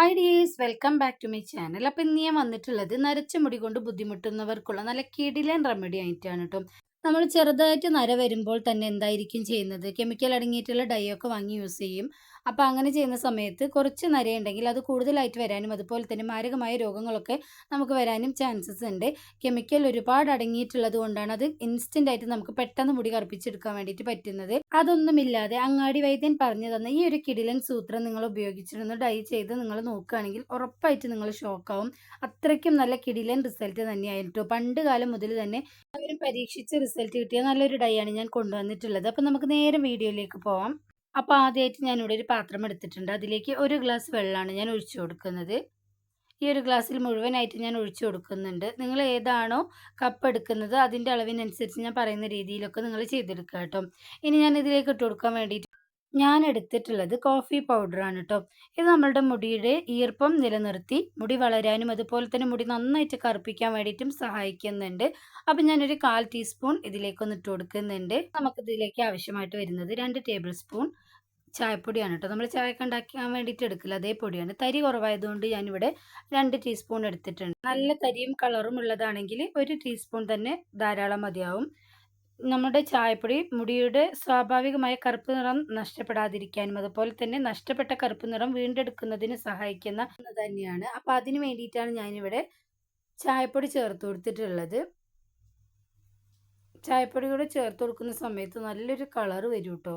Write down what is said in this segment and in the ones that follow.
Hi dears welcome back to my channel അപ്പം ഇന്ന് ഞാൻ വന്നിട്ടുള്ളത് നരച്ച മുടി കൊണ്ട് ബുദ്ധിമുട്ടുന്നവർക്കുള്ള നല്ല കിടിലൻ റെമഡി ആയിട്ടാണ് കേട്ടോ നമ്മൾ ചെറുതായിട്ട് നര വരുമ്പോൾ തന്നെ എന്തായിരിക്കും ചെയ്യുന്നത്? കെമിക്കൽ അടങ്ങിയിട്ടുള്ള ഡൈ ഒക്കെ വാങ്ങി യൂസ് ചെയ്യും. അപ്പോൾ അങ്ങനെ ചെയ്യുന്ന സമയത്ത് കുറച്ച് നരയുണ്ടെങ്കിൽ അത് കൂടുതലായിട്ട് വരാനും അതുപോലെ തന്നെ മാരകമായ രോഗങ്ങളൊക്കെ നമുക്ക് വരാനും ചാൻസസ് ഉണ്ട്. കെമിക്കൽ ഒരുപാട് അടങ്ങിയിട്ടുള്ളത് കൊണ്ടാണ് അത് ഇൻസ്റ്റന്റ് ആയിട്ട് നമുക്ക് പെട്ടെന്ന് മുടി കറുപ്പിച്ചെടുക്കാൻ വേണ്ടിയിട്ട് പറ്റുന്നത്. അതൊന്നുമില്ലാതെ അങ്ങാടി വൈദ്യൻ പറഞ്ഞു തന്ന ഈ ഒരു കിടിലൻ സൂത്രം നിങ്ങൾ ഉപയോഗിച്ചിരുന്നു. ഡൈ ചെയ്ത് നിങ്ങൾ നോക്കുകയാണെങ്കിൽ ഉറപ്പായിട്ട് നിങ്ങൾ ഷോക്കാവും അത്രയ്ക്കും നല്ല കിടിലൻ റിസൾട്ട് തന്നെയായിരുന്നു. പണ്ട് കാലം മുതൽ തന്നെ അവരും പരീക്ഷിച്ച് റിസൾട്ട് കിട്ടിയ നല്ലൊരു ഡൈ ആണ് ഞാൻ കൊണ്ടുവന്നിട്ടുള്ളത്. അപ്പം നമുക്ക് നേരെ വീഡിയോയിലേക്ക് പോവാം. അപ്പോൾ ആദ്യമായിട്ട് ഞാനിവിടെ ഒരു പാത്രം എടുത്തിട്ടുണ്ട്. അതിലേക്ക് ഒരു ഗ്ലാസ് വെള്ളമാണ് ഞാൻ ഒഴിച്ചു കൊടുക്കുന്നത്. ഈ ഒരു ഗ്ലാസ്സിൽ മുഴുവനായിട്ട് ഞാൻ ഒഴിച്ചു കൊടുക്കുന്നുണ്ട്. നിങ്ങൾ ഏതാണോ കപ്പ് എടുക്കുന്നത് അതിന്റെ അളവിനനുസരിച്ച് ഞാൻ പറയുന്ന രീതിയിലൊക്കെ നിങ്ങൾ ചെയ്തെടുക്കുക കേട്ടോ. ഇനി ഞാൻ ഇതിലേക്ക് ഇട്ട് കൊടുക്കാൻ വേണ്ടിയിട്ട് ഞാൻ എടുത്തിട്ടുള്ളത് കോഫി പൗഡറാണ് കേട്ടോ ഇത് നമ്മളുടെ മുടിയുടെ ഈർപ്പം നിലനിർത്തി മുടി വളരാനും അതുപോലെ തന്നെ മുടി നന്നായിട്ട് കറുപ്പിക്കാൻ വേണ്ടിയിട്ടും സഹായിക്കുന്നുണ്ട്. അപ്പം ഞാനൊരു കാൽ ടീസ്പൂൺ ഇതിലേക്കൊന്ന് ഇട്ട് കൊടുക്കുന്നുണ്ട്. നമുക്കിതിലേക്ക് ആവശ്യമായിട്ട് വരുന്നത് രണ്ട് ടേബിൾ സ്പൂൺ ചായപ്പൊടിയാണ് കേട്ടോ നമ്മൾ ചായക്ക് ഉണ്ടാക്കാൻ വേണ്ടിയിട്ട് എടുക്കില്ല അതേ പൊടിയാണ്. തരി കുറവായതുകൊണ്ട് ഞാനിവിടെ രണ്ട് ടീസ്പൂൺ എടുത്തിട്ടുണ്ട്. നല്ല തരിയും കളറും ഉള്ളതാണെങ്കിൽ ഒരു ടീസ്പൂൺ തന്നെ ധാരാളം മതിയാവും. നമ്മുടെ ചായപ്പൊടി മുടിയുടെ സ്വാഭാവികമായ കറുപ്പ് നിറം നഷ്ടപ്പെടാതിരിക്കാനും അതുപോലെ തന്നെ നഷ്ടപ്പെട്ട കറുപ്പ് നിറം വീണ്ടെടുക്കുന്നതിന് സഹായിക്കുന്ന തന്നെയാണ്. അപ്പോൾ അതിന് വേണ്ടിയിട്ടാണ് ഞാനിവിടെ ചായപ്പൊടി ചേർത്ത് കൊടുത്തിട്ടുള്ളത്. ചായപ്പൊടി കൂടെ ചേർത്ത് കൊടുക്കുന്ന സമയത്ത് നല്ലൊരു കളർ വരും കേട്ടോ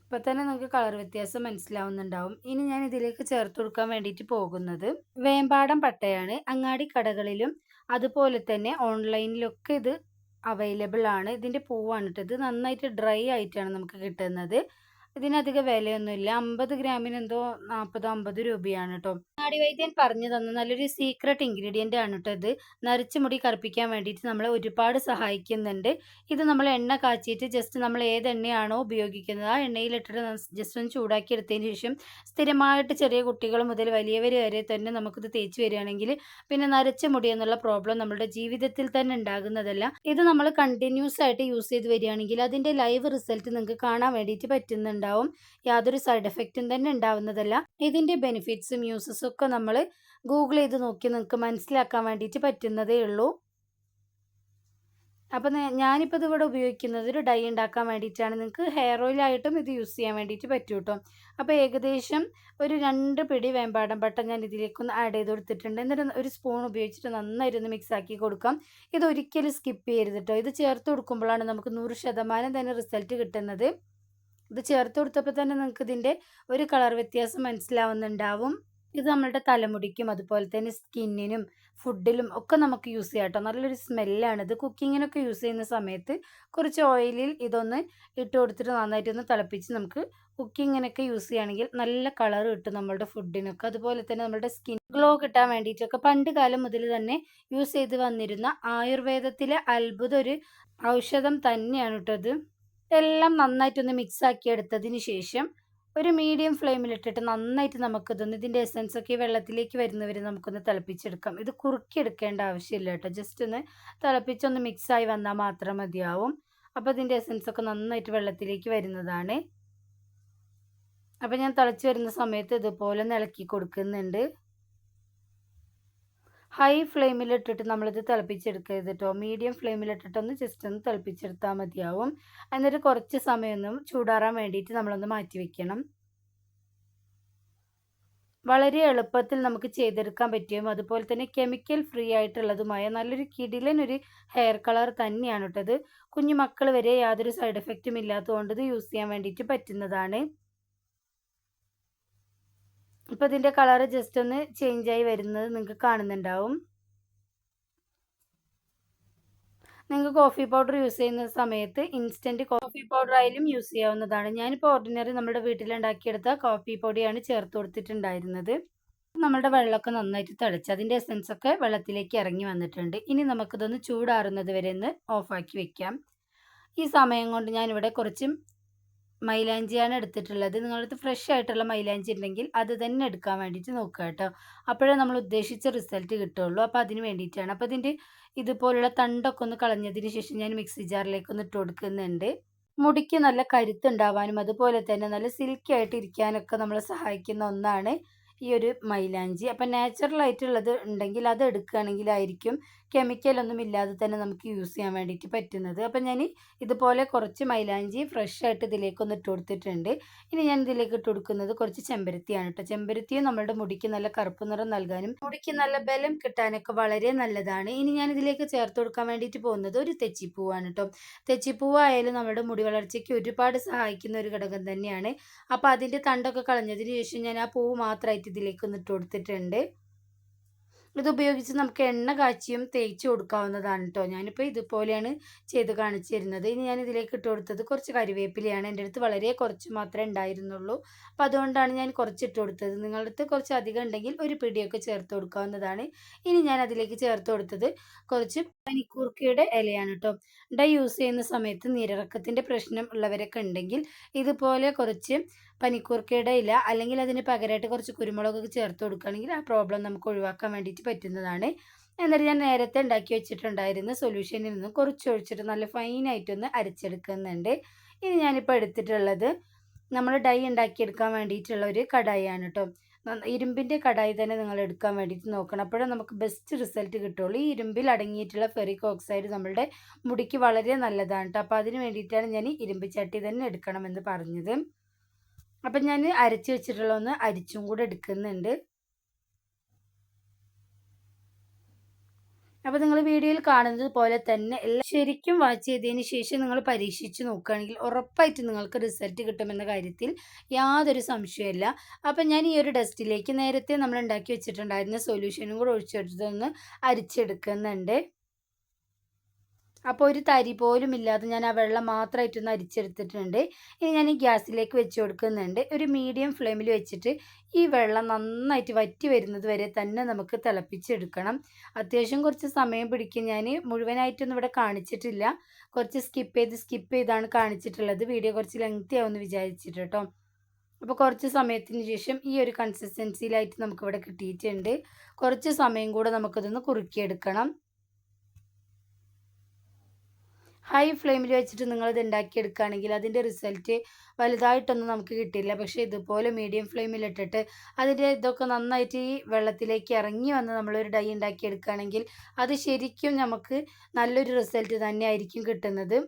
ഇപ്പം തന്നെ നമുക്ക് കളർ വ്യത്യാസം മനസ്സിലാവുന്നുണ്ടാവും. ഇനി ഞാൻ ഇതിലേക്ക് ചേർത്ത് കൊടുക്കാൻ വേണ്ടിയിട്ട് പോകുന്നത് വേമ്പാടം പട്ടയാണ്. അങ്ങാടി കടകളിലും അതുപോലെ തന്നെ ഓൺലൈനിലൊക്കെ ഇത് അവൈലബിൾ ആണ്. ഇതിന്റെ പൂവാണ് കേട്ടോ ഇത്. നന്നായിട്ട് ഡ്രൈ ആയിട്ടാണ് നമുക്ക് കിട്ടുന്നത്. ഇതിനധികം വിലയൊന്നുമില്ല. അമ്പത് ഗ്രാമിന് എന്തോ നാൽപ്പതോ അമ്പത് രൂപയാണ് കേട്ടോ നാടി വൈദ്യൻ പറഞ്ഞു തന്ന. നല്ലൊരു സീക്രട്ട് ഇൻഗ്രീഡിയന്റ് ആണ് കേട്ടോ ഇത്. നരച്ച മുടി കറുപ്പിക്കാൻ വേണ്ടിയിട്ട് നമ്മളെ ഒരുപാട് സഹായിക്കുന്നുണ്ട്. ഇത് നമ്മൾ എണ്ണ കാച്ചിയിട്ട് ജസ്റ്റ് നമ്മൾ ഏത് എണ്ണയാണോ ഉപയോഗിക്കുന്നത്. ആ എണ്ണയിലിട്ടിട്ട് ജസ്റ്റ് ഒന്ന് ചൂടാക്കി എടുത്തതിന് ശേഷം സ്ഥിരമായിട്ട് ചെറിയ കുട്ടികൾ മുതൽ വലിയവർ വരെ തന്നെ നമുക്കിത് തേച്ച് വരികയാണെങ്കിൽ പിന്നെ നരച്ച മുടി എന്നുള്ള പ്രോബ്ലം നമ്മുടെ ജീവിതത്തിൽ തന്നെ ഉണ്ടാകുന്നതല്ല. ഇത് നമ്മൾ കണ്ടിന്യൂസ് ആയിട്ട് യൂസ് ചെയ്ത് വരികയാണെങ്കിൽ അതിന്റെ ലൈവ് റിസൾട്ട് നിങ്ങൾക്ക് കാണാൻ വേണ്ടിയിട്ട് പറ്റുന്നുണ്ട്. ഉണ്ടാവും. യാതൊരു സൈഡ് എഫക്റ്റും തന്നെ ഉണ്ടാവുന്നതല്ല. ഇതിന്റെ ബെനിഫിറ്റ്സും യൂസസും ഒക്കെ നമ്മൾ ഗൂഗിൾ ചെയ്ത് നോക്കി നിങ്ങൾക്ക് മനസ്സിലാക്കാൻ വേണ്ടിയിട്ട് പറ്റുന്നതേ ഉള്ളൂ. അപ്പം ഞാനിപ്പോൾ ഇതിവിടെ ഉപയോഗിക്കുന്നത് ഒരു ഡൈ ഉണ്ടാക്കാൻ വേണ്ടിയിട്ടാണ് നിങ്ങൾക്ക് ഹെയർ ഓയിലായിട്ടും ഇത് യൂസ് ചെയ്യാൻ വേണ്ടിയിട്ട് പറ്റും കേട്ടോ അപ്പോൾ ഏകദേശം ഒരു രണ്ട് പിടി വേമ്പാടം പട്ട ഞാൻ ഇതിലേക്കൊന്ന് ആഡ് ചെയ്ത് കൊടുത്തിട്ടുണ്ട്. എന്നിട്ട് ഒരു സ്പൂൺ ഉപയോഗിച്ചിട്ട് നന്നായിരുന്നു മിക്സ് ആക്കി കൊടുക്കാം. ഇത് ഒരിക്കലും സ്കിപ്പ് ചെയ്യരുത് കേട്ടോ ഇത് ചേർത്ത് കൊടുക്കുമ്പോഴാണ് നമുക്ക് നൂറ് ശതമാനം തന്നെ റിസൾട്ട് കിട്ടുന്നത്. ഇത് ചേർത്ത് കൊടുത്തപ്പോൾ തന്നെ നിങ്ങൾക്ക് ഇതിന്റെ ഒരു കളർ വ്യത്യാസം മനസ്സിലാവുന്നുണ്ടാവും. ഇത് നമ്മളുടെ തലമുടിക്കും അതുപോലെ തന്നെ സ്കിന്നിനും ഫുഡിലും ഒക്കെ നമുക്ക് യൂസ് ചെയ്യാം കേട്ടോ നല്ലൊരു സ്മെല്ലാണ് ഇത് കുക്കിങ്ങിനൊക്കെ യൂസ് ചെയ്യുന്ന സമയത്ത് കുറച്ച് ഓയിലിൽ ഇതൊന്ന് ഇട്ട് കൊടുത്തിട്ട് നന്നായിട്ടൊന്ന് തിളപ്പിച്ച് നമുക്ക് കുക്കിങ്ങിനൊക്കെ യൂസ് ചെയ്യുകയാണെങ്കിൽ നല്ല കളർ കിട്ടും നമ്മളുടെ ഫുഡിനൊക്കെ അതുപോലെ തന്നെ നമ്മുടെ സ്കിൻ ഗ്ലോ കിട്ടാൻ വേണ്ടിയിട്ടൊക്കെ പണ്ട് കാലം മുതൽ തന്നെ യൂസ് ചെയ്ത് വന്നിരുന്ന ആയുർവേദത്തിലെ അത്ഭുത ഒരു ഔഷധം തന്നെയാണ് കേട്ടോ ഇത്. എല്ലാം നന്നായിട്ടൊന്ന് മിക്സ് ആക്കി എടുത്തതിന് ശേഷം ഒരു മീഡിയം ഫ്ലെയിമിലിട്ടിട്ട് നന്നായിട്ട് നമുക്കിതൊന്ന് ഇതിന്റെ എസൻസ് ഒക്കെ വെള്ളത്തിലേക്ക് വരുന്നവരെ നമുക്കൊന്ന് തിളപ്പിച്ചെടുക്കാം. ഇത് കുറുക്കിയെടുക്കേണ്ട ആവശ്യമില്ല കേട്ടോ. ജസ്റ്റ് ഒന്ന് തിളപ്പിച്ചൊന്ന് മിക്സായി വന്നാൽ മാത്രം മതിയാവും. അപ്പോൾ ഇതിന്റെ എസൻസ് ഒക്കെ നന്നായിട്ട് വെള്ളത്തിലേക്ക് വരുന്നതാണ്. അപ്പോൾ ഞാൻ തിളച്ച് വരുന്ന സമയത്ത് ഇതുപോലെ ഇളക്കി കൊടുക്കുന്നുണ്ട്. ഹൈ ഫ്ലെയിമിലിട്ടിട്ട് നമ്മളിത് തിളപ്പിച്ചെടുക്കരുത് കേട്ടോ മീഡിയം ഫ്ലെയിമിലിട്ടിട്ടൊന്ന് ജസ്റ്റ് ഒന്ന് തിളപ്പിച്ചെടുത്താൽ മതിയാവും. എന്നിട്ട് കുറച്ച് സമയമൊന്നും ചൂടാറാൻ വേണ്ടിയിട്ട് നമ്മളൊന്ന് മാറ്റി വെക്കണം. വളരെ എളുപ്പത്തിൽ നമുക്ക് ചെയ്തെടുക്കാൻ പറ്റിയും അതുപോലെ തന്നെ കെമിക്കൽ ഫ്രീ ആയിട്ടുള്ളതുമായ നല്ലൊരു കിടിലൻ ഒരു ഹെയർ കളർ തന്നെയാണ് കേട്ടത് കുഞ്ഞു മക്കൾ വരെ യാതൊരു സൈഡ് എഫക്റ്റും ഇല്ലാത്തതുകൊണ്ട് ഇത് യൂസ് ചെയ്യാൻ വേണ്ടിയിട്ട് പറ്റുന്നതാണ്. ഇപ്പോൾ ഇതിന്റെ കളർ ജസ്റ്റ് ഒന്ന് ചേഞ്ച് ആയി വരുന്നത് നിങ്ങൾക്ക് കാണുന്നുണ്ടാവും. നിങ്ങൾക്ക് കോഫി പൗഡർ യൂസ് ചെയ്യുന്ന സമയത്ത് ഇൻസ്റ്റന്റ് കോഫി പൗഡർ ആയാലും യൂസ് ചെയ്യാവുന്നതാണ്. ഞാനിപ്പോൾ ഓർഡിനറി നമ്മുടെ വീട്ടിലുണ്ടാക്കിയെടുത്ത കോഫി പൊടിയാണ് ചേർത്ത് കൊടുത്തിട്ടുണ്ടായിരുന്നത്. നമ്മുടെ വെള്ളമൊക്കെ നന്നായിട്ട് തിളച്ച് അതിന്റെ എസൻസ് ഒക്കെ വെള്ളത്തിലേക്ക് ഇറങ്ങി വന്നിട്ടുണ്ട്. ഇനി നമുക്കിതൊന്ന് ചൂടാറുന്നത് വരെ ഒന്ന് ഓഫാക്കി വെക്കാം. ഈ സമയം കൊണ്ട് ഞാനിവിടെ കുറച്ച് മൈലാഞ്ചിയാണ് എടുത്തിട്ടുള്ളത്. നിങ്ങളടുത്ത് ഫ്രഷ് ആയിട്ടുള്ള മൈലാഞ്ചി ഉണ്ടെങ്കിൽ അത് തന്നെ എടുക്കാൻ വേണ്ടിയിട്ട് നോക്കുക കേട്ടോ. അപ്പോഴേ നമ്മൾ ഉദ്ദേശിച്ച റിസൾട്ട് കിട്ടുള്ളൂ അപ്പോൾ അതിന് വേണ്ടിയിട്ടാണ്. അപ്പോൾ ഇതിന്റെ ഇതുപോലുള്ള തണ്ടൊക്കെ ഒന്ന് കളഞ്ഞതിന് ശേഷം ഞാൻ മിക്സി ജാറിലേക്ക് ഒന്ന് ഇട്ട് കൊടുക്കുന്നുണ്ട്. മുടിക്ക് നല്ല കരുത്തുണ്ടാവാനും അതുപോലെ തന്നെ നല്ല സിൽക്കി ആയിട്ട് ഇരിക്കാനൊക്കെ നമ്മളെ സഹായിക്കുന്ന ഒന്നാണ് ഈ ഒരു മൈലാഞ്ചി. അപ്പം നാച്ചുറൽ ആയിട്ടുള്ളത് ഉണ്ടെങ്കിൽ അത് എടുക്കുകയാണെങ്കിലായിരിക്കും കെമിക്കലൊന്നും ഇല്ലാതെ തന്നെ നമുക്ക് യൂസ് ചെയ്യാൻ വേണ്ടിയിട്ട് പറ്റുന്നത്. അപ്പം ഞാൻ ഇതുപോലെ കുറച്ച് മൈലാഞ്ചി ഫ്രഷ് ആയിട്ട് ഇതിലേക്ക് ഒന്ന് ഇട്ട് കൊടുത്തിട്ടുണ്ട്. ഇനി ഞാൻ ഇതിലേക്ക് ഇട്ട് കൊടുക്കുന്നത് കുറച്ച് ചെമ്പരത്തിയാണ് കേട്ടോ ചെമ്പരത്തിയും നമ്മുടെ മുടിക്ക് നല്ല കറുപ്പ് നിറം നൽകാനും മുടിക്ക് നല്ല ബലം കിട്ടാനൊക്കെ വളരെ നല്ലതാണ്. ഇനി ഞാൻ ഇതിലേക്ക് ചേർത്ത് കൊടുക്കാൻ വേണ്ടിയിട്ട് പോകുന്നത് ഒരു തെച്ചിപ്പൂവാണ് കേട്ടോ തെച്ചിപ്പൂവായാലും നമ്മുടെ മുടി വളർച്ചയ്ക്ക് ഒരുപാട് സഹായിക്കുന്ന ഒരു ഘടകം തന്നെയാണ്. അപ്പോൾ അതിന്റെ തണ്ടൊക്കെ കളഞ്ഞതിന് ശേഷം ഞാൻ ആ പൂവ് മാത്രമായിട്ട് ഇതിലേക്ക് ഒന്ന് ഇട്ട് കൊടുത്തിട്ടുണ്ട്. ഇത് ഉപയോഗിച്ച് നമുക്ക് എണ്ണ കാച്ചിയും തേച്ച് കൊടുക്കാവുന്നതാണ് കേട്ടോ ഞാനിപ്പോൾ ഇതുപോലെയാണ് ചെയ്ത് കാണിച്ചു തരുന്നത് ഇനി ഞാൻ ഇതിലേക്ക് ഇട്ട് കൊടുത്തത് കുറച്ച് കരിവേപ്പിലയാണ്. എന്റെ അടുത്ത് വളരെ കുറച്ച് മാത്രമേ ഉണ്ടായിരുന്നുള്ളൂ. അപ്പം അതുകൊണ്ടാണ് ഞാൻ കുറച്ച് ഇട്ട് കൊടുത്തത്. നിങ്ങളുടെ അടുത്ത് കുറച്ച് അധികം ഉണ്ടെങ്കിൽ ഒരു പിടിയൊക്കെ ചേർത്ത് കൊടുക്കാവുന്നതാണ്. ഇനി ഞാൻ അതിലേക്ക് ചേർത്ത് കൊടുത്തത് കുറച്ച് പനിക്കൂർക്കയുടെ ഇലയാണ് കേട്ടോ ഡൈ യൂസ് ചെയ്യുന്ന സമയത്ത് നീരിറക്കത്തിന്റെ പ്രശ്നം ഉള്ളവരൊക്കെ ഉണ്ടെങ്കിൽ ഇതുപോലെ കുറച്ച് പനിക്കൂർക്കയുടെ ഇല അല്ലെങ്കിൽ അതിന് പകരമായിട്ട് കുറച്ച് കുരുമുളകൊക്കെ ചേർത്ത് കൊടുക്കുകയാണെങ്കിൽ ആ പ്രോബ്ലം നമുക്ക് ഒഴിവാക്കാൻ വേണ്ടിയിട്ട് പറ്റുന്നതാണ്. എന്നിട്ട് ഞാൻ നേരത്തെ ഉണ്ടാക്കി വെച്ചിട്ടുണ്ടായിരുന്ന സൊല്യൂഷനിൽ നിന്ന് കുറച്ച് ഒഴിച്ചിട്ട് നല്ല ഫൈനായിട്ടൊന്ന് അരച്ചെടുക്കുന്നുണ്ട്. ഇനി ഞാനിപ്പോൾ എടുത്തിട്ടുള്ളത് നമ്മൾ ഡൈ ഉണ്ടാക്കിയെടുക്കാൻ വേണ്ടിയിട്ടുള്ള ഒരു കടായിയാണ് കേട്ടോ ഇരുമ്പിന്റെ കടായി തന്നെ നിങ്ങൾ എടുക്കാൻ വേണ്ടിയിട്ട് നോക്കണം. അപ്പോഴേ നമുക്ക് ബെസ്റ്റ് റിസൾട്ട് കിട്ടുള്ളൂ. ഈ ഇരുമ്പിൽ അടങ്ങിയിട്ടുള്ള ഫെറിക് ഓക്സൈഡ് നമ്മളുടെ മുടിക്ക് വളരെ നല്ലതാണ് കേട്ടോ അപ്പോൾ അതിന് വേണ്ടിയിട്ടാണ് ഞാൻ ഇരുമ്പ് ചട്ടി തന്നെ എടുക്കണമെന്ന് പറഞ്ഞത്. അപ്പം ഞാൻ അരച്ച് വെച്ചിട്ടുള്ള ഒന്ന് അരിച്ചും കൂടെ എടുക്കുന്നുണ്ട്. അപ്പോൾ നിങ്ങൾ വീഡിയോയിൽ കാണുന്നത് പോലെ തന്നെ എല്ലാം ശരിക്കും വാച്ച് ചെയ്തതിന് ശേഷം നിങ്ങൾ പരീക്ഷിച്ച് നോക്കുകയാണെങ്കിൽ ഉറപ്പായിട്ട് നിങ്ങൾക്ക് റിസൾട്ട് കിട്ടുമെന്ന കാര്യത്തിൽ യാതൊരു സംശയമില്ല അപ്പം ഞാൻ ഈ ഒരു ഡസ്റ്റിലേക്ക് നേരത്തെ നമ്മൾ ഉണ്ടാക്കി വെച്ചിട്ടുണ്ടായിരുന്ന സൊല്യൂഷനും കൂടെ ഒഴിച്ചെടുത്തൊന്ന് അരിച്ചെടുക്കുന്നുണ്ട്. അപ്പോൾ ഒരു തരി പോലും ഇല്ലാതെ ഞാൻ ആ വെള്ളം മാത്രമായിട്ടൊന്ന് അരിച്ചെടുത്തിട്ടുണ്ട്. ഇനി ഞാൻ ഈ ഗ്യാസിലേക്ക് വെച്ച് കൊടുക്കുന്നുണ്ട്. ഒരു മീഡിയം ഫ്ലെയിമിൽ വെച്ചിട്ട് ഈ വെള്ളം നന്നായിട്ട് വറ്റി വരുന്നത് വരെ തന്നെ നമുക്ക് തിളപ്പിച്ചെടുക്കണം. അത്യാവശ്യം കുറച്ച് സമയം പിടിക്കും. ഞാൻ മുഴുവനായിട്ടൊന്നും ഇവിടെ കാണിച്ചിട്ടില്ല. കുറച്ച് സ്കിപ്പ് ചെയ്ത് സ്കിപ്പ് ചെയ്താണ് കാണിച്ചിട്ടുള്ളത്. വീഡിയോ കുറച്ച് ലെങ്തി ആവുമെന്ന് വിചാരിച്ചിട്ട് കേട്ടോ അപ്പോൾ കുറച്ച് സമയത്തിന് ശേഷം ഈ ഒരു കൺസിസ്റ്റൻസിയിലായിട്ട് നമുക്കിവിടെ കിട്ടിയിട്ടുണ്ട്. കുറച്ച് സമയം കൂടെ നമുക്കതൊന്ന് കുറുക്കിയെടുക്കണം. ഹൈ ഫ്ലെയിമിൽ വെച്ചിട്ട് നിങ്ങളിത് ഉണ്ടാക്കിയെടുക്കുകയാണെങ്കിൽ അതിന്റെ റിസൾട്ട് വലുതായിട്ടൊന്നും നമുക്ക് കിട്ടില്ല പക്ഷേ ഇതുപോലെ മീഡിയം ഫ്ലെയിമിൽ ഇട്ടിട്ട് അതിന്റെ ഇതൊക്കെ നന്നായിട്ട് ഈ വെള്ളത്തിലേക്ക് ഇറങ്ങി വന്ന് നമ്മളൊരു ഡൈ ഉണ്ടാക്കിയെടുക്കുകയാണെങ്കിൽ അത് ശരിക്കും നമുക്ക് നല്ലൊരു റിസൾട്ട് തന്നെയായിരിക്കും കിട്ടുന്നത്.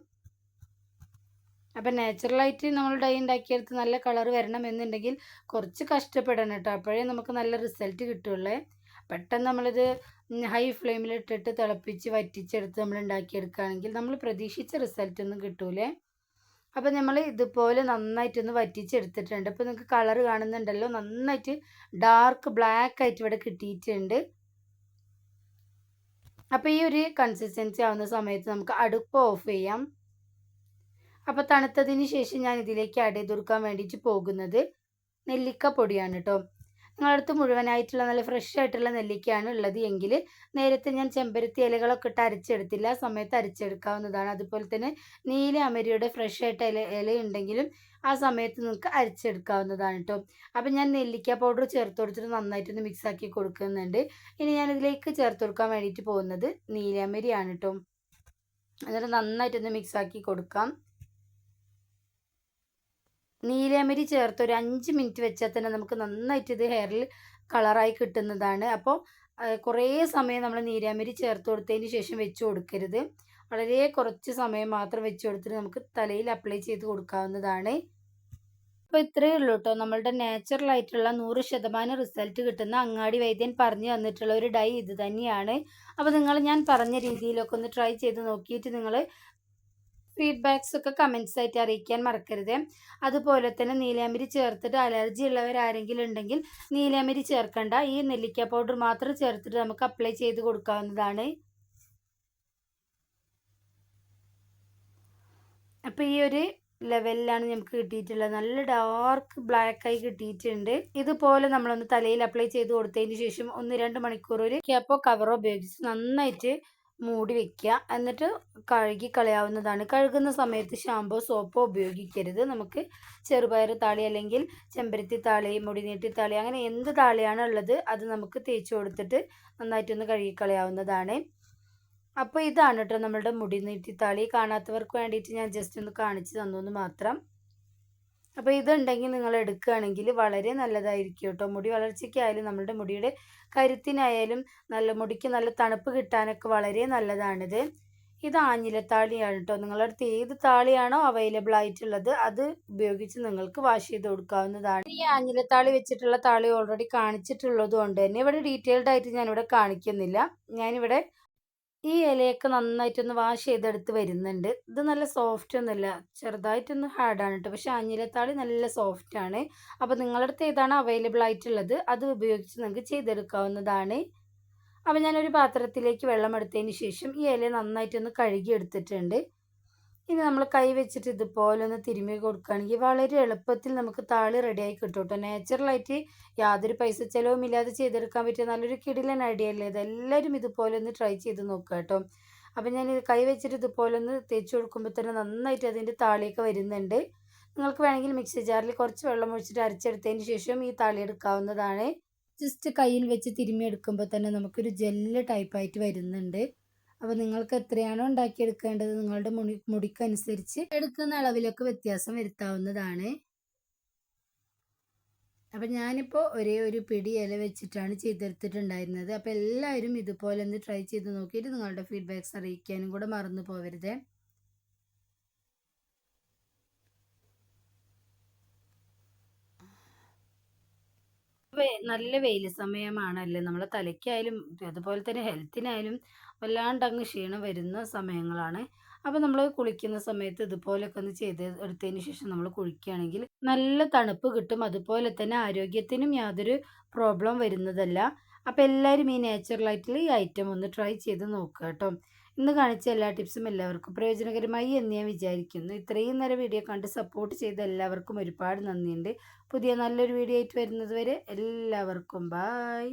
അപ്പം നാച്ചുറലായിട്ട് നമ്മൾ ഡൈ ഉണ്ടാക്കിയെടുത്ത് നല്ല കളർ വരണം എന്നുണ്ടെങ്കിൽ കുറച്ച് കഷ്ടപ്പെടണം കേട്ടോ. അപ്പോഴേ നമുക്ക് നല്ല റിസൾട്ട് കിട്ടുള്ളേ. പെട്ടെന്ന് നമ്മളിത് ഹൈ ഫ്ലെയിമിലിട്ടിട്ട് തിളപ്പിച്ച് വറ്റിച്ചെടുത്ത് നമ്മൾ ഉണ്ടാക്കിയെടുക്കുകയാണെങ്കിൽ നമ്മൾ പ്രതീക്ഷിച്ച റിസൾട്ട് ഒന്നും കിട്ടൂലേ. അപ്പോൾ നമ്മൾ ഇതുപോലെ നന്നായിട്ടൊന്ന് വറ്റിച്ചെടുത്തിട്ടുണ്ട്. അപ്പോൾ നിങ്ങൾക്ക് കളർ കാണുന്നുണ്ടല്ലോ. നന്നായിട്ട് ഡാർക്ക് ബ്ലാക്ക് ആയിട്ട് ഇവിടെ കിട്ടിയിട്ടുണ്ട്. അപ്പോൾ ഈ ഒരു കൺസിസ്റ്റൻസി ആവുന്ന സമയത്ത് നമുക്ക് അടുപ്പ് ഓഫ് ചെയ്യാം. അപ്പോൾ തണുത്തതിന് ശേഷം ഞാൻ ഇതിലേക്ക് ആഡ് ചെയ്ത് കൊടുക്കാൻ വേണ്ടിയിട്ട് പോകുന്നത് നെല്ലിക്ക പൊടിയാണ് കേട്ടോ നിങ്ങളടുത്ത് മുഴുവനായിട്ടുള്ള നല്ല ഫ്രഷ് ആയിട്ടുള്ള നെല്ലിക്കയാണ് ഉള്ളത് എങ്കിൽ നേരത്തെ ഞാൻ ചെമ്പരത്തി ഇലകളൊക്കെ ഇട്ട് അരച്ചെടുത്തില്ല. ആ സമയത്ത് അരച്ചെടുക്കാവുന്നതാണ്. അതുപോലെ തന്നെ നീല അമരിയുടെ ഫ്രഷ് ആയിട്ട് ഇല ഇല ഉണ്ടെങ്കിലും ആ സമയത്ത് നിങ്ങൾക്ക് അരച്ചെടുക്കാവുന്നതാണ് കേട്ടോ അപ്പം ഞാൻ നെല്ലിക്ക പൗഡർ ചേർത്ത് കൊടുത്തിട്ട് നന്നായിട്ടൊന്ന് മിക്സാക്കി കൊടുക്കുന്നുണ്ട്. ഇനി ഞാനിതിലേക്ക് ചേർത്ത് കൊടുക്കാൻ വേണ്ടിയിട്ട് പോകുന്നത് നീലമരിയാണ് കേട്ടോ എന്നിട്ട് നന്നായിട്ടൊന്ന് മിക്സാക്കി കൊടുക്കാം. നീലമരി ചേർത്ത് ഒരു അഞ്ച് മിനിറ്റ് വെച്ചാൽ തന്നെ നമുക്ക് നന്നായിട്ട് ഇത് ഹെയറിൽ കളറായി കിട്ടുന്നതാണ്. അപ്പോൾ കുറേ സമയം നമ്മൾ നീരാമരി ചേർത്ത് കൊടുത്തതിന് ശേഷം വെച്ച് കൊടുക്കരുത്. വളരെ കുറച്ച് സമയം മാത്രം വെച്ച് കൊടുത്തിട്ട് നമുക്ക് തലയിൽ അപ്ലൈ ചെയ്ത് കൊടുക്കാവുന്നതാണ്. അപ്പോൾ ഇത്രയേ ഉള്ളൂ കേട്ടോ. നമ്മളുടെ നാച്ചുറൽ ആയിട്ടുള്ള നൂറ് ശതമാനം റിസൾട്ട് കിട്ടുന്ന അങ്ങാടി വൈദ്യൻ പറഞ്ഞു തന്നിട്ടുള്ള ഒരു ഡൈ ഇത് തന്നെയാണ്. അപ്പോൾ നിങ്ങൾ ഞാൻ പറഞ്ഞ രീതിയിലൊക്കെ ഒന്ന് ട്രൈ ചെയ്ത് നോക്കിയിട്ട് നിങ്ങൾ ഫീഡ്ബാക്സ് ഒക്കെ കമൻസ് ആയിട്ട് അറിയിക്കാൻ മറക്കരുത്. അതുപോലെ തന്നെ നീലാമ്പരി ചേർത്തിട്ട് അലർജി ഉള്ളവർ ആരെങ്കിലും ഉണ്ടെങ്കിൽ നീലാമ്പരി ചേർക്കണ്ട. ഈ നെല്ലിക്ക പൗഡർ മാത്രം ചേർത്തിട്ട് നമുക്ക് അപ്ലൈ ചെയ്ത് കൊടുക്കാവുന്നതാണ്. അപ്പോൾ ഈ ഒരു ലെവലിലാണ് നമുക്ക് കിട്ടിയിട്ടുള്ളത്. നല്ല ഡാർക്ക് ബ്ലാക്ക് ആയി കിട്ടിയിട്ടുണ്ട്. ഇതുപോലെ നമ്മളൊന്ന് തലയിൽ അപ്ലൈ ചെയ്ത് കൊടുത്തതിന് ശേഷം ഒന്ന് രണ്ട് മണിക്കൂർ ഒരു ക്യാപ്പോ കവറോ ഉപയോഗിച്ച് നന്നായിട്ട് മൂടി വെക്കുക. എന്നിട്ട് കഴുകി കളയാവുന്നതാണ്. കഴുകുന്ന സമയത്ത് ഷാമ്പോ സോപ്പോ ഉപയോഗിക്കരുത്. നമുക്ക് ചെറുപയർ താളി അല്ലെങ്കിൽ ചെമ്പരത്തി താളി മുടിനീട്ടി താളി അങ്ങനെ എന്ത് താളിയാണ് ഉള്ളത് അത് നമുക്ക് തേച്ച് കൊടുത്തിട്ട് നന്നായിട്ടൊന്ന് കഴുകി കളയാവുന്നതാണ്. അപ്പോൾ ഇതാണ് കേട്ടോ നമ്മളുടെ മുടിനീട്ടി താളി. കാണാത്തവർക്ക് വേണ്ടിയിട്ട് ഞാൻ ജസ്റ്റ് ഒന്ന് കാണിച്ചു തന്നു മാത്രം. അപ്പോൾ ഇതുണ്ടെങ്കിൽ നിങ്ങൾ എടുക്കുകയാണെങ്കിൽ വളരെ നല്ലതായിരിക്കും കേട്ടോ മുടി വളർച്ചയ്ക്കായാലും നമ്മളുടെ മുടിയുടെ കരുത്തിനായാലും നല്ല മുടിക്ക് നല്ല തണുപ്പ് കിട്ടാനൊക്കെ വളരെ നല്ലതാണിത്. ഇത് ആഞ്ഞിലത്താളിയാണ് കേട്ടോ നിങ്ങളുടെ അടുത്ത് ഏത് താളിയാണോ അവൈലബിൾ ആയിട്ടുള്ളത് അത് ഉപയോഗിച്ച് നിങ്ങൾക്ക് വാഷ് ചെയ്ത് കൊടുക്കാവുന്നതാണ്. ഈ ആഞ്ഞിലത്താളി വെച്ചിട്ടുള്ള താളി ഓൾറെഡി കാണിച്ചിട്ടുള്ളത് കൊണ്ട് തന്നെ ഇവിടെ ഡീറ്റെയിൽഡ് ആയിട്ട് ഞാനിവിടെ കാണിക്കുന്നില്ല. ഞാനിവിടെ ഈ ഇലയൊക്കെ നന്നായിട്ടൊന്ന് വാഷ് ചെയ്തെടുത്ത് വരുന്നുണ്ട്. ഇത് നല്ല സോഫ്റ്റ് ഒന്നുമില്ല. ചെറുതായിട്ടൊന്ന് ഹാർഡാണ് കേട്ടോ പക്ഷേ അഞ്ഞിലത്താളി നല്ല സോഫ്റ്റ് ആണ്. അപ്പോൾ നിങ്ങളുടെ അടുത്ത് ഏതാണ് അവൈലബിൾ ആയിട്ടുള്ളത്? അത് ഉപയോഗിച്ച് നിങ്ങൾക്ക് ചെയ്തെടുക്കാവുന്നതാണ്. അപ്പോൾ ഞാനൊരു പാത്രത്തിലേക്ക് വെള്ളം എടുത്തതിന് ശേഷം ഈ ഇല നന്നായിട്ടൊന്ന് കഴുകി എടുത്തിട്ടുണ്ട് ഇനി നമ്മൾ കൈ വെച്ചിട്ട് ഇതുപോലെ ഒന്ന് തിരുമ്മി കൊടുക്കുകയാണെങ്കിൽ വളരെ എളുപ്പത്തിൽ നമുക്ക് താളി റെഡിയായി കിട്ടും കേട്ടോ നാച്ചുറലായിട്ട് യാതൊരു പൈസ ചിലവും ഇല്ലാതെ ചെയ്തെടുക്കാൻ പറ്റിയ നല്ലൊരു കിടിലൻ ഐഡിയ അല്ലേ? ഇത് ഇതുപോലെ ഒന്ന് ട്രൈ ചെയ്ത് നോക്കുക കേട്ടോ അപ്പം ഞാൻ ഇത് കൈ വെച്ചിട്ട് ഇതുപോലെ ഒന്ന് തേച്ച് കൊടുക്കുമ്പോൾ തന്നെ നന്നായിട്ട് അതിന്റെ താളിയൊക്കെ വരുന്നുണ്ട്. നിങ്ങൾക്ക് വേണമെങ്കിൽ മിക്സി ജാറിൽ കുറച്ച് വെള്ളം ഒഴിച്ചിട്ട് അരച്ചെടുത്തതിന് ശേഷം ഈ താളി എടുക്കാവുന്നതാണ്. ജസ്റ്റ് കയ്യിൽ വെച്ച് തിരുമ്മി എടുക്കുമ്പോൾ തന്നെ നമുക്കൊരു ജെല്ല് ടൈപ്പായിട്ട് വരുന്നുണ്ട്. അപ്പോൾ നിങ്ങൾക്ക് എത്രയാണോ ഉണ്ടാക്കിയെടുക്കേണ്ടത് നിങ്ങളുടെ മുടി മുടിക്കനുസരിച്ച് എടുക്കുന്ന അളവിലൊക്കെ വ്യത്യാസം വരുത്താവുന്നതാണ്. അപ്പം ഞാനിപ്പോൾ ഒരേ ഒരു പിടി ഇല വെച്ചിട്ടാണ് ചെയ്തെടുത്തിട്ടുണ്ടായിരുന്നത്. അപ്പോൾ എല്ലാവരും ഇതുപോലെ ഒന്ന് ട്രൈ ചെയ്ത് നോക്കിയിട്ട് നിങ്ങളുടെ ഫീഡ്ബാക്ക്സ് അറിയിക്കാനും കൂടെ മറന്നു പോകരുത് നല്ല വെയിൽ സമയമാണല്ലേ? നമ്മളെ തലയ്ക്കായാലും അതുപോലെ തന്നെ ഹെൽത്തിനായാലും വല്ലാണ്ട് അങ്ങ് ക്ഷീണം വരുന്ന സമയങ്ങളാണ്. അപ്പോൾ നമ്മൾ കുളിക്കുന്ന സമയത്ത് ഇതുപോലൊക്കെ ഒന്ന് ചെയ്ത് എടുത്തതിന് ശേഷം നമ്മൾ കുളിക്കുകയാണെങ്കിൽ നല്ല തണുപ്പ് കിട്ടും. അതുപോലെ തന്നെ ആരോഗ്യത്തിനും യാതൊരു പ്രോബ്ലം വരുന്നതല്ല. അപ്പോൾ എല്ലാവരും ഈ നാച്ചുറലായിട്ടുള്ള ഈ ഐറ്റം ഒന്ന് ട്രൈ ചെയ്ത് നോക്കുക കേട്ടോ. ഇന്ന് കാണിച്ച എല്ലാ ടിപ്സും എല്ലാവർക്കും പ്രയോജനകരമായി എന്ന് ഞാൻ വിചാരിക്കുന്നു. ഇത്രയും നേരം വീഡിയോ കണ്ട് സപ്പോർട്ട് ചെയ്ത എല്ലാവർക്കും ഒരുപാട് നന്ദിയുണ്ട്. പുതിയ നല്ലൊരു വീഡിയോ ആയിട്ട് വരുന്നത് വരെ എല്ലാവർക്കും ബായ്